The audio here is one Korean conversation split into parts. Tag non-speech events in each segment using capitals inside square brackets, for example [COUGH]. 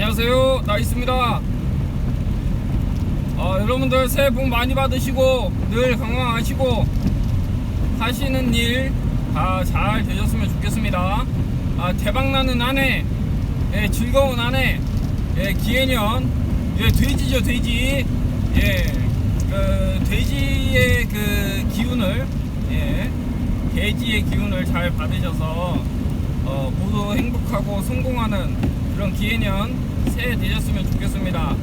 안녕하세요. 나이스입니다. 어, 여러분들 새해 복 많이 받으시고 늘 건강하시고 하시는 일 다 잘 되셨으면 좋겠습니다. 아, 대박나는 한해 예, 즐거운 한해 예, 기해년 예, 돼지죠 돼지. 예, 그 돼지의 그 기운을 예, 돼지의 기운을 잘 받으셔서 어, 모두 행복하고 성공하는 그런 기해년 새해 되셨으면 좋겠습니다.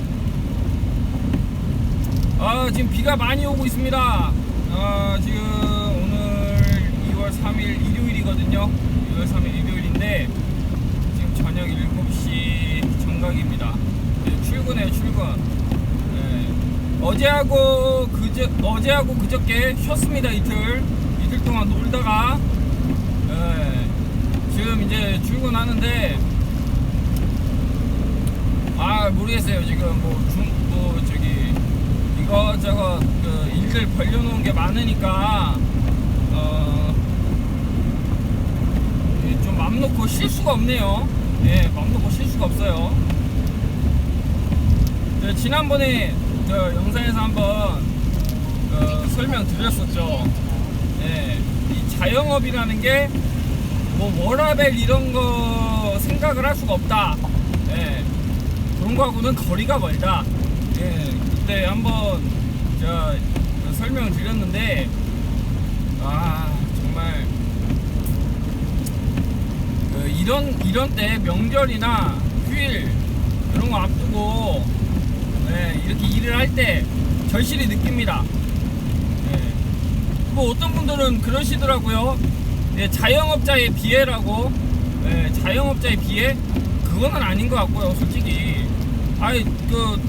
아, 지금 비가 많이 오고 있습니다. 아, 지금 오늘 2월 3일 일요일이거든요. 2월 3일 일요일인데 지금 저녁 7시 정각입니다. 네, 출근해요, 출근. 네. 어제하고 그저 어제하고 그저께 쉬었습니다 이틀 이틀 동안 놀다가 네. 지금 이제 출근하는데 아 모르겠어요 지금 뭐중뭐 저기 이거저거 그 일들 벌려놓은 게 많으니까 어좀 맘 놓고 쉴 수가 없네요 예맘 놓고 쉴 수가 없어요 네, 지난번에 저 영상에서 한번 그 설명드렸었죠 예, 이 자영업이라는 게 뭐 워라벨 이런 거 생각을 할 수가 없다. 예. 거하고는 거리가 멀다. 예. 그때 한번 설명을 드렸는데 아 정말 그 이런 이런 때 명절이나 휴일 이런 거 앞두고 예, 이렇게 일을 할 때 절실히 느낍니다. 예. 뭐 어떤 분들은 그러시더라고요. 예, 자영업자의 비애라고 예, 자영업자의 비애 그거는 아닌 것 같고요 솔직히 아이 그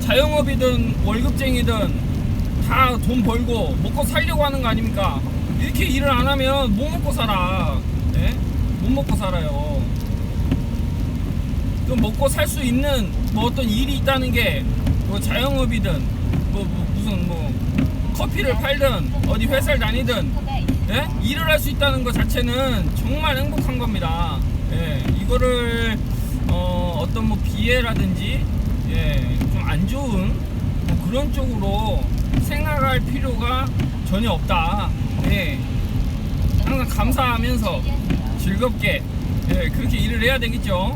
자영업이든 월급쟁이든 다 돈 벌고 먹고 살려고 하는 거 아닙니까 이렇게 일을 안 하면 못 먹고 살아 예? 못 먹고 살아요 그 먹고 살 수 있는 뭐 어떤 일이 있다는 게 뭐 자영업이든 뭐, 뭐 무슨 뭐 커피를 팔든 어디 회사를 다니든 예? 일을 할 수 있다는 것 자체는 정말 행복한 겁니다. 예, 이거를 어, 어떤 뭐 비애라든지 예, 좀 안 좋은 뭐 그런 쪽으로 생각할 필요가 전혀 없다. 예, 항상 감사하면서 즐겁게 예, 그렇게 일을 해야 되겠죠.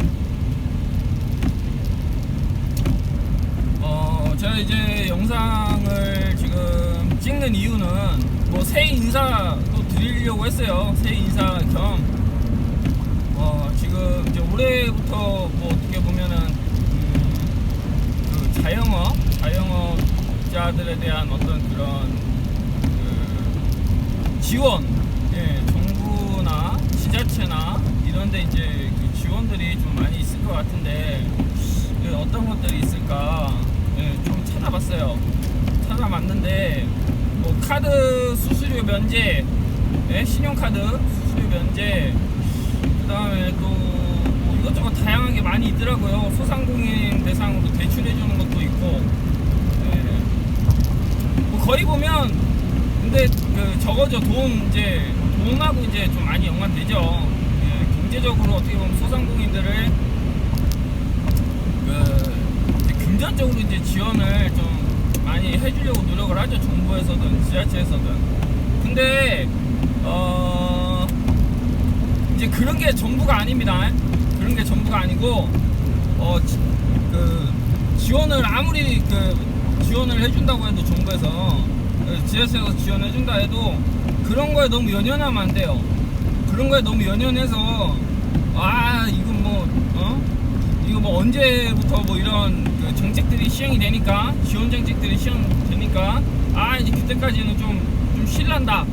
어, 제가 이제 영상을 지금 찍는 이유는 뭐 새해 인사도 드리려고 했어요. 새해 인사 겸, 어, 이제 올해부터 뭐 어떻게 보면은, 음, 그 자영업, 자영업자들에 대한 어떤 그런 그 지원, 예, 정부나 지자체나 이런데 이제 그 지원들이 좀 많이 있을 것 같은데, 그 어떤 것들이 있을까, 예, 좀 찾아봤어요. 찾아봤는데, 뭐 카드 수수료 면제, 예, 신용카드 수수료 면제, 그 다음에 또뭐 이것저것 다양하게 많이 있더라고요. 소상공인 대상으로 대출해주는 것도 있고, 예. 뭐 거의 보면 근데 그 적어져 돈 이제 돈하고 이제 좀 많이 연관되죠. 예, 경제적으로 어떻게 보면 소상공인들을 그 금전적으로 이제 지원을 좀 많이 해주려고 노력을 하죠 정부에서든 지자체에서든 근데 어 이제 그런 게 전부가 아닙니다 그런 게 전부가 아니고 어그 지원을 아무리 그 지원을 해준다고 해도 정부에서 그 지자체에서 지원해준다 해도 그런 거에 너무 연연하면 안 돼요 그런 거에 너무 연연해서 아 이건 뭐 어? 이거 뭐 언제부터 뭐 이런 그 정책들이 시행이 되니까 지원 정책들이 시행되니까 아 이제 그때까지는 좀좀 실란다.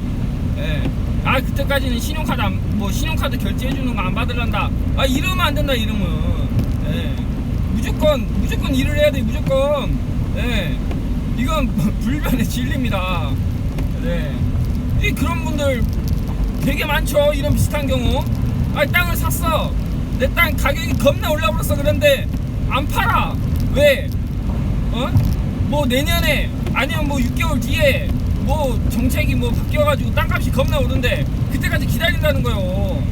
예. 아 그때까지는 신용카드 안, 뭐 신용카드 결제해 주는 거 안 받을란다. 아 이러면 안 된다 이러면. 예. 무조건 무조건 일을 해야 돼 무조건. 예. 이건 [LAUGHS] 불변의 진리입니다. 네. 이 그런 분들 되게 많죠. 이런 비슷한 경우. 아 땅을 샀어. 내 땅 가격이 겁나 올라버렸어 그런데 안 팔아 왜 어? 뭐 내년에 아니면 뭐 6개월 뒤에 뭐 정책이 뭐 바뀌어가지고 땅값이 겁나 오른데 그때까지 기다린다는 거요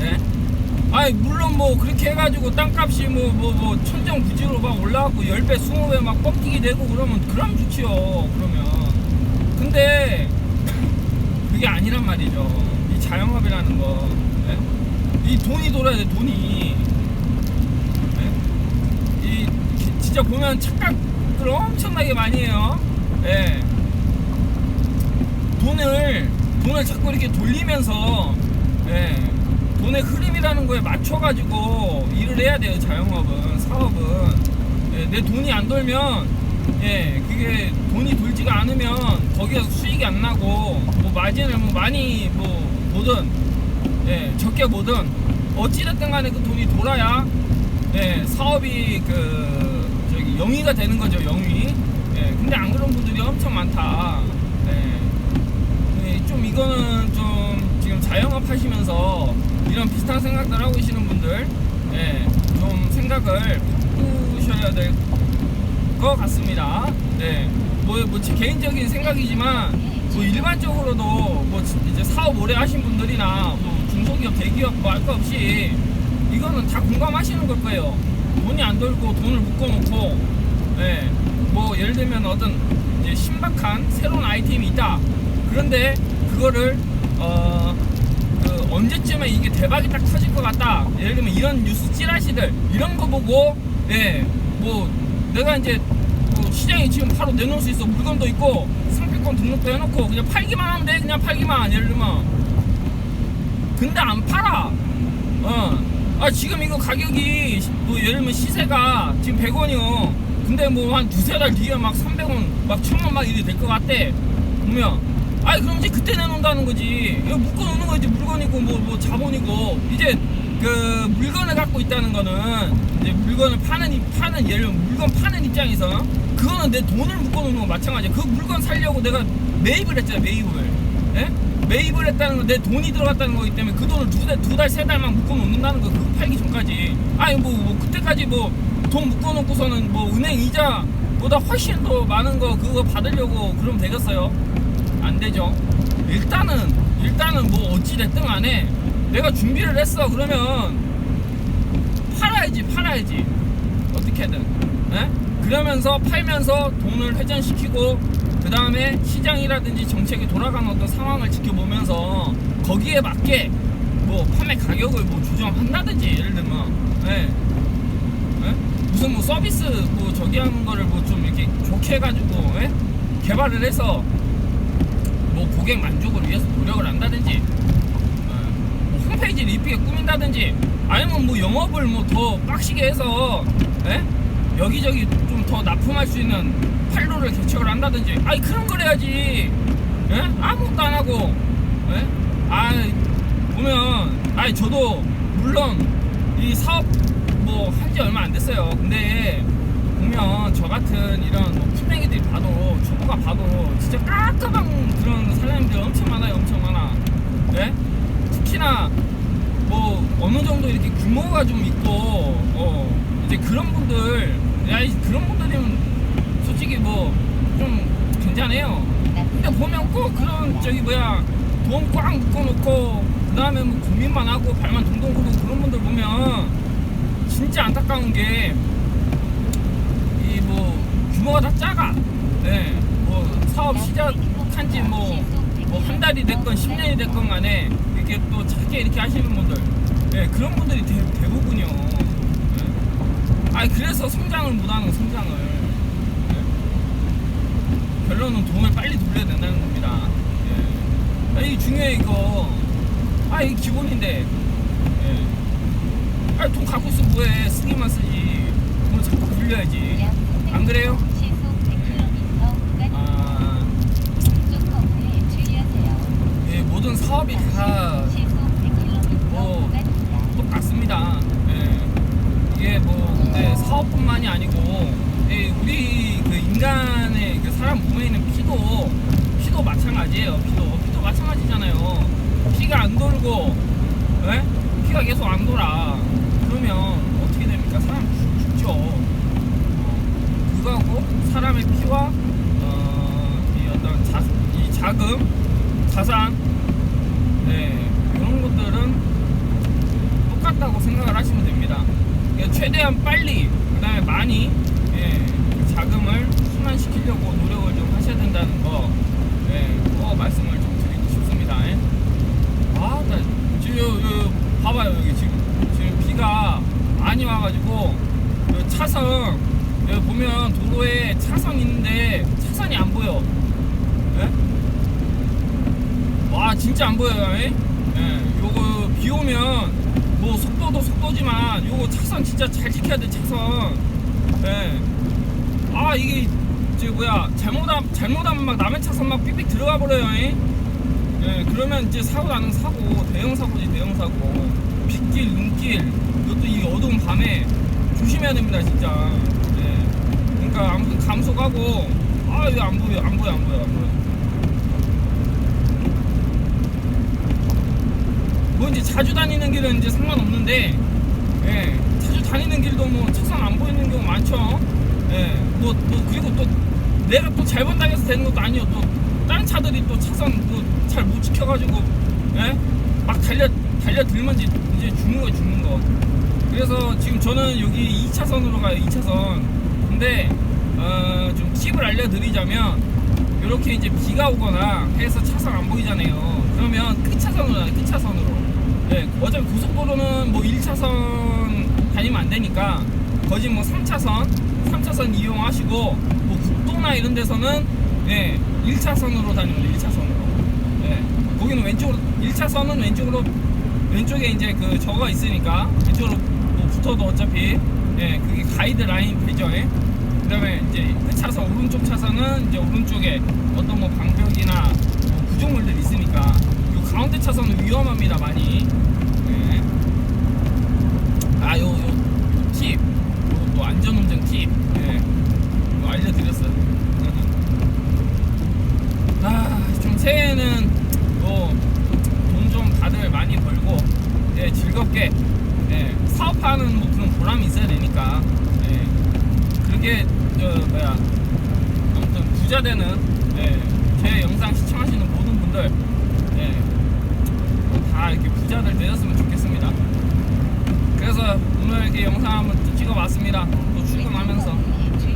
예? 아니 물론 뭐 그렇게 해가지고 땅값이 뭐 뭐 뭐 천정부지로 막 올라가고 10배 20배 막 꺾이게 되고 그러면 그럼 좋지요 그러면 근데 그게 아니란 말이죠 이 자영업이라는 거 예? 이 돈이 돌아야 돼 돈이 예? 이 기- 진짜 보면 착각을 엄청나게 많이 해요 예. 돈을 돈을 자꾸 이렇게 돌리면서 예, 돈의 흐름이라는 거에 맞춰가지고 일을 해야 돼요 자영업은 사업은. 예, 내 돈이 안 돌면 예 그게 돈이 돌지가 않으면 거기에서 수익이 안 나고 뭐 마진을 뭐 많이 뭐 보든 예 적게 보든 어찌됐든 간에 그 돈이 돌아야 예 사업이 그 저기 영위가 되는 거죠 영위. 예 근데 안 그런 분들이 엄청 많다 좀 이거는 좀 지금 자영업 하시면서 이런 비슷한 생각들 하고 계시는 분들 예, 좀 생각을 바꾸셔야 될 것 같습니다. 네, 뭐, 뭐, 제 개인적인 생각이지만, 뭐, 일반적으로도, 뭐, 지- 이제 사업 오래 하신 분들이나, 뭐, 중소기업, 대기업, 뭐, 할 거 없이, 이거는 다 공감하시는 걸 거예요. 돈이 안 돌고, 돈을 묶어놓고, 예, 뭐, 예를 들면 어떤, 이제 신박한 새로운 아이템이 있다. 그런데, 그거를, 어, 그 언제쯤에 이게 대박이 딱 터질 것 같다. 예를 들면 이런 뉴스 찌라시들 이런 거 보고 예 뭐 내가 이제 뭐 시장에 지금 바로 내놓을 수 있어. 물건도 있고 상표권 등록도 해놓고 그냥 팔기만 하면 돼. 그냥 팔기만. 예를 들면. 근데 안 팔아. 어 아 지금 이거 가격이 시- 뭐 예를 들면 시세가 지금 100원이요. 근데 뭐 한 두세 달 뒤에 막 300원 막 1000원 막 이래 될 것 같대. 보면 아니 그럼 이제 그때 내놓는다는 거지. 이거 묶어놓는 거지 물건이고 뭐, 뭐 자본이고. 이제 그 물건을 갖고 있다는 거는 이제 물건을 파는 입- 파는 예를 들면 물건 파는 입장에서 그거는 내 돈을 묶어놓는 거 마찬가지야. 그 물건 살려고 내가 매입을 했잖아 매입을. 예? 매입을 했다는 건 내 돈이 들어갔다는 거기 때문에 그 돈을 두 달, 두 달, 세 달만 묶어놓는다는 거 그거 팔기 전까지. 아니 뭐, 뭐 그때까지 뭐 돈 묶어놓고서는 뭐 은행 이자보다 훨씬 더 많은 거 그거 받으려고 그러면 되겠어요? 안 되죠. 일단은 일단은 뭐 어찌 됐든 간에 내가 준비를 했어 그러면 팔아야지 팔아야지 어떻게든 예? 그러면서 팔면서 돈을 회전시키고 그 다음에 시장이라든지 정책이 돌아가는 어떤 상황을 지켜보면서 거기에 맞게 뭐 판매 가격을 뭐 조정한다든지 예를 들면 예? 예? 무슨 뭐 서비스 뭐 저기 하는 거를 뭐 좀 이렇게 좋게 해가지고 예? 개발을 해서 뭐 고객 만족을 위해서 노력을 한다든지 어, 뭐 홈페이지를 이쁘게 꾸민다든지 아니면 뭐 영업을 뭐 더 빡시게 해서 예? 여기저기 좀 더 납품할 수 있는 판로를 개척을 한다든지 아니 그런 걸 해야지 예? 아무것도 안 하고 예? 아 보면 아니 저도 물론 이 사업 뭐 한 지 얼마 안 됐어요 근데 보면 저 같은 이런 뭐 풀뱅이들이 봐도 초보가 봐도 진짜 깔끔한 그런 사장님들 엄청 많아요 엄청 많아. 예? 특히나 뭐 어느 정도 이렇게 규모가 좀 있고 어 이제 그런 분들 야 이- 그런 분들이면 솔직히 뭐 좀 괜찮아요. 근데 보면 꼭 그런 저기 뭐야 돈 꽉 묶어놓고 그 다음에 뭐 고민만 하고 발만 동동 구르고 그런 분들 보면 진짜 안타까운 게 규모가 다 작아. 예. 뭐 사업 시작한 지뭐 뭐 한 달이 됐건 10년이 됐건 간에 이렇게 또 작게 이렇게 하시는 분들. 예, 그런 분들이 대, 대부분이요. 예. 아니 그래서 성장을 못하는 성장을. 예. 결론은 돈을 빨리 돌려야 된다는 겁니다. 예. 아, 이게 중요해 이거. 아 이게 기본인데. 예. 아니 돈 갖고 있으면 뭐해 쓰기만 쓰지. 돈을 자꾸 굴려야지. 안 그래요? 아, 예, 모든 사업이 다 뭐, 똑같습니다. 예. 이게 뭐 근데 사업뿐만이 아니고 예, 우리 그 인간의 그 사람 몸에 있는 피도 피도 마찬가지예요. 피도 피도 마찬가지잖아요. 피가 안 돌고 예? 피가 계속 안 돌아. 그러면 어떻게 됩니까? 사람 죽, 죽죠. 어, 그거하고 사람의 피와 어, 이 어떤 자, 이 자금, 자산, 네, 이런 것들은 똑같다고 생각을 하시면 됩니다. 그러니까 최대한 빨리 그다음에 많이 예, 그 자금을 순환시키려고 노력을 좀 하셔야 된다는 거, 예, 그거 말씀을 좀 드리고 싶습니다. 예. 아, 나 지금 요, 요, 봐봐요 여기 지금 지금 비가 많이 와가지고 그 차선 여기 보면 도로에 차선 있는데 차선이 안 보여. 예? 와 진짜 안 보여요. 예? 예, 요거 비 오면 뭐 속도도 속도지만 요거 차선 진짜 잘 지켜야 돼 차선. 예. 아 이게 저 뭐야 잘못하면 잘못하면 막 남의 차선 막 삑삑 들어가 버려요. 예? 예, 그러면 이제 사고 나는 사고, 대형 사고지, 대형 사고. 빗길, 눈길, 이것도 이 어두운 밤에 조심해야 됩니다, 진짜. 예. 그러니까 아무튼 감속하고, 아, 이거 안 보여, 안 보여, 안 보여, 안 보여. 뭐 이제 자주 다니는 길은 이제 상관없는데, 예, 자주 다니는 길도 뭐 차선 안 보이는 경우 많죠. 예, 뭐, 뭐, 그리고 또 내가 또 잘못 당해서 되는 것도 아니요. 또 다른 차들이 또 차선 잘못 지켜가지고, 예, 막 달려 달려 들면 이제 이제 죽는 거 죽는 거. 그래서 지금 저는 여기 2차선으로 가요. 2차선. 근데 어, 좀 팁을 알려드리자면 이렇게 이제 비가 오거나 해서 차선 안 보이잖아요. 그러면 끝차선으로 가요. 끝차선으로. 예, 어차피 고속도로는 뭐 1차선 다니면 안 되니까 거진 뭐 3차선, 3차선 이용하시고 뭐 국도나 이런 데서는 예, 1차선으로 다니면 돼요. 1차선으로. 예. 거기는 왼쪽으로 1차선은 왼쪽으로 왼쪽에 이제 그 저거가 있으니까 왼쪽으로 뭐 붙어도 어차피 예, 그게 가이드 라인 되죠. 예? 그다음에 이제 끝차선 오른쪽 차선은 이제 오른쪽에 어떤 뭐 방벽이나 뭐 구조물들 있으니까 요 가운데 차선은 위험합니다 많이. 예. 아, 요, 요, 팁. 요, 또 안전운전 팁. 예. 이거 알려드렸어요. [LAUGHS] 아, 좀 새해에는 뭐, 돈좀 다들 많이 벌고, 예, 즐겁게, 예, 사업하는 뭐 그런 보람이 있어야 되니까, 예, 그렇게, 저, 뭐야, 아무튼 부자 되는, 예, 제 영상 시청하시는 모든 분들, 예, 다 이렇게 부자들 되셨으면 좋겠습니다. 그래서 오늘 이렇게 영상 한번 또 찍어봤습니다. 또 출근하면서.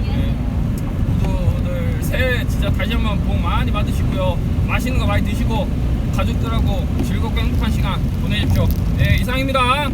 예, 모두들 새해 진짜 다시 한번 복 많이 받으시고요. 맛있는 거 많이 드시고 가족들하고 즐겁고 행복한 시간 보내십시오. 예, 이상입니다.